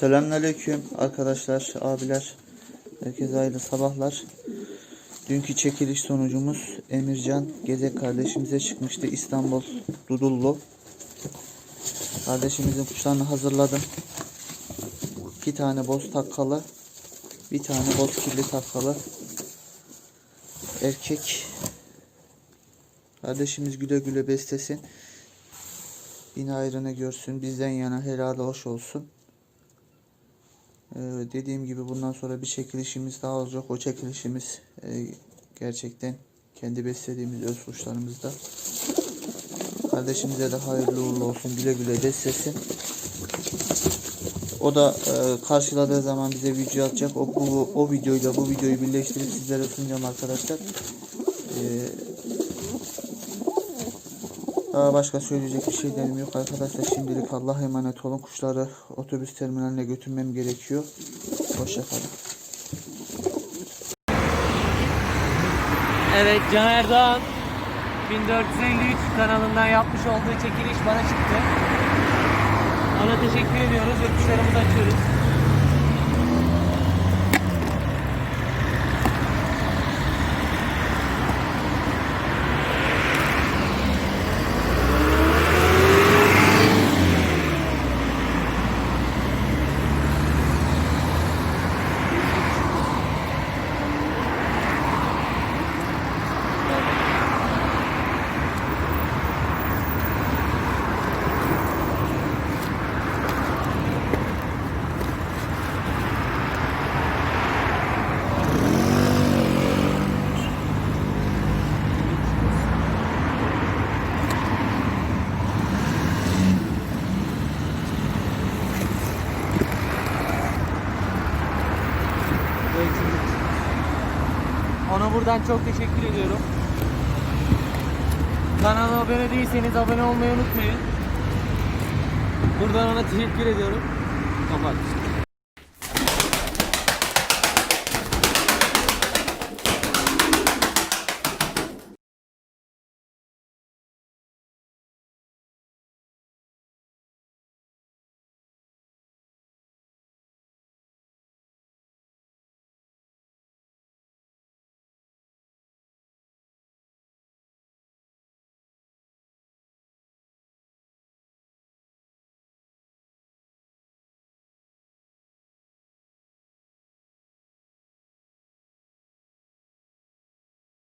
Selamünaleyküm arkadaşlar, abiler. Herkese hayırlı sabahlar. Dünkü çekiliş sonucumuz Emircan Gezek kardeşimize çıkmıştı. İstanbul Dudullu. Kardeşimizin kuşlarını hazırladım. İki tane boz takkalı. Bir tane boz kirli takkalı. Erkek. Kardeşimiz güle güle beslesin. Bin ayrını görsün. Bizden yana helal hoş olsun. Ee, dediğim gibi bundan sonra bir çekilişimiz daha olacak. O çekilişimiz e, gerçekten kendi beslediğimiz öz kuşlarımızda. Kardeşimize de hayırlı uğurlu olsun. Güle güle beslesin. O da e, karşıladığı zaman bize video atacak. O, bu, o videoyla bu videoyu birleştirip sizlere sunacağım arkadaşlar. Ee, daha başka söyleyecek bir şeylerim yok arkadaşlar. Şimdilik Allah'a emanet olun. Kuşları otobüs terminaline götürmem gerekiyor. Hoşçakalın. Evet Can Erdoğan 1453 kanalından yapmış olduğu çekiliş bana çıktı. Ona teşekkür ediyoruz kuşlarımızı açıyoruz. Buradan çok teşekkür ediyorum. Kanala abone değilseniz abone olmayı unutmayın. Buradan ona teşekkür ediyorum. Kapat.